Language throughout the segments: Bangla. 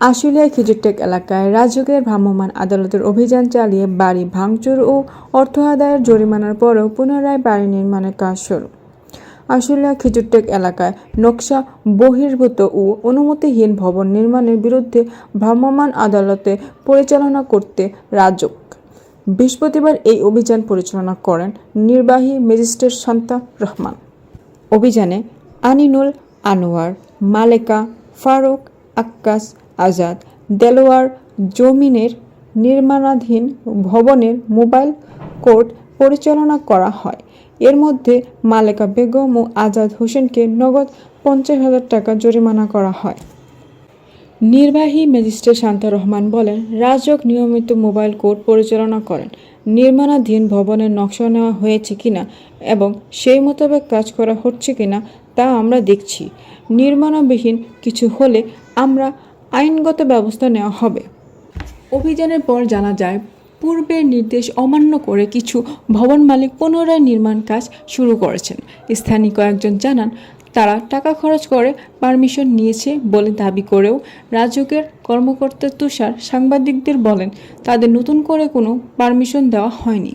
আশুলিয়া খেজুরটেক এলাকায় রাজকের ভ্রাম্যমাণ আদালতের অভিযান চালিয়ে বাড়ি ভাঙচুর ও অর্থ আদায়ের জরিমানার পরেও পুনরায় বাড়ি নির্মাণের কাজ শুরু। আশুলিয়া খেজুরটেক এলাকায় নকশা, বহির্ভূত ও অনুমতিহীন ভবন নির্মাণের বিরুদ্ধে ভ্রাম্যমাণ আদালতে পরিচালনা করতে রাজক। বৃহস্পতিবার এই অভিযান পরিচালনা করেন নির্বাহী ম্যাজিস্ট্রেট শান্তা রহমান। অভিযানে আনিনুল আনোয়ার, মালেকা, ফারুক আক্কাস আজাদ। দেলোয়ার জমিনের নির্মাণাধীন ভবনের মোবাইল কোর্ট পরিচালনা করা হয়। এর মধ্যে মালেকা বেগম ও আজাদ হোসেনকে নগদ পঞ্চাশ হাজার টাকা জরিমানা করা হয়। নির্বাহী ম্যাজিস্ট্রেট শান্তা রহমান বলেন, রাজক নিয়মিত মোবাইল কোর্ট পরিচালনা করেন। নির্মাণাধীন ভবনের নকশা নেওয়া হয়েছে কিনা এবং সেই মোতাবেক কাজ করা হচ্ছে কিনা তা আমরা দেখছি। নির্মাণবিহীন কিছু হলে আমরা আইনগত ব্যবস্থা নেওয়া হবে। অভিযানের পর জানা যায়, পূর্বের নির্দেশ অমান্য করে কিছু ভবন মালিক পুনরায় নির্মাণ কাজ শুরু করেছেন। স্থানীয় কয়েকজন জানান, তারা টাকা খরচ করে পারমিশন নিয়েছে বলে দাবি করেও রাজকের কর্মকর্তা তুষার সাংবাদিকদের বলেন, তাদের নতুন করে কোনো পারমিশন দেওয়া হয়নি।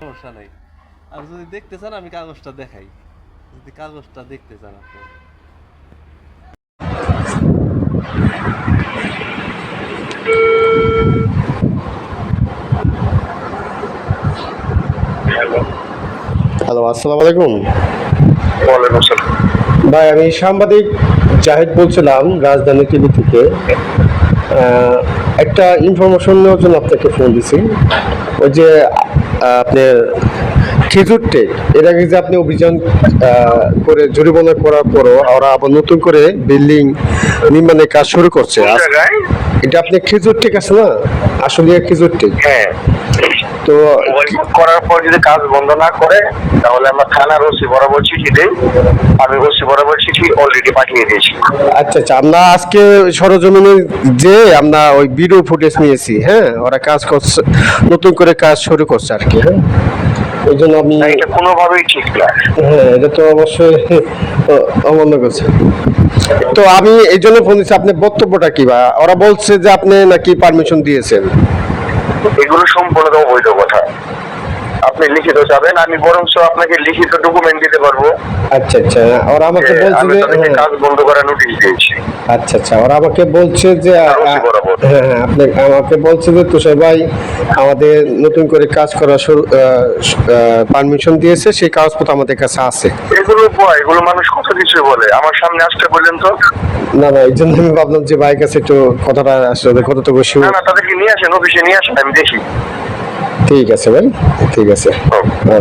সমস্যা নাই। আর যদি দেখতে চান আমি কাগজটা দেখাই। যদি কাগজটা দেখতে চান আপনি। হ্যালো। আসসালামু আলাইকুম। ওয়ালাইকুম আসসালাম। ভাই আমি সাংবাদিক জাহিদ বলছিলাম রাজধানী টিভি থেকে। একটা ইনফরমেশন নেওয়ার জন্য আপনাকে ফোন দিছি। ওই যে আপনার খেজুর টেক এর আগে যে আপনি অভিযান আহ, করে জরিমানা করার পরও ওরা আবার নতুন করে বিল্ডিং নির্মাণের কাজ শুরু করছে। এটা আপনি খেজুর টেক আছে না? আসলে খেজুর টেক হ্যাঁ। তো মোবাইল করার পর যদি কাজ বন্ধ না করে তাহলে আমরা থানার ওসি বরাবর চিঠি দেই। আমি ওসি বরাবর চিঠি অলরেডি পাঠিয়ে দিয়েছি। আচ্ছা আচ্ছা আমরা আজকে সরজমিনে যে আমরা ওই ভিডিও ফুটেজ নিয়েছি হ্যাঁ ওরা কাজ করছে নতুন করে কাজ শুরু করছে আর কি হ্যাঁ। ওই জন্য আমি এটা কোনোভাবেই ঠিক না। হ্যাঁ এটা তো অবশ্যই অমান্য করছে। তো আমি এই জন্য ফোন দিচ্ছি আপনার বক্তব্যটা কি বা? ওরা বলছে যে আপনি নাকি পারমিশন দিয়েছেন। এগুলো সম্পূর্ণ অবৈধ কথা। আপনি লিখিত চাবেন আমি বরঞ্চ আপনাকে লিখিত ডকুমেন্ট দিতে পারব। আচ্ছা আচ্ছা। ওরা আমাকে বলছে যে হ্যাঁ, কাজ বন্ধ করার নোটিশ দিয়েছি। আচ্ছা আচ্ছা। ওরা আমাকে বলছে যে। হ্যাঁ হ্যাঁ। আপনি আমাকে বলছে যে তুষার ভাই আমাদের নতুন করে কাজ করার পারমিশন দিয়েছে সেই কাগজপত্র আমাদের কাছে আছে। এগুলো ভয় এগুলো মানুষ কত কিছু বলে? আমার সামনে আসতে বললেন তো না না এই জন্য আমি ভাবলাম যে ভাইয়ের কাছে একটু কথাটা আসলে কতটুকু না না তাদেরকে নিয়ে আসেন অফিসে নিয়ে আসেন আমি দেখি। ঠিক আছে ভাই। ঠিক আছে। ওকে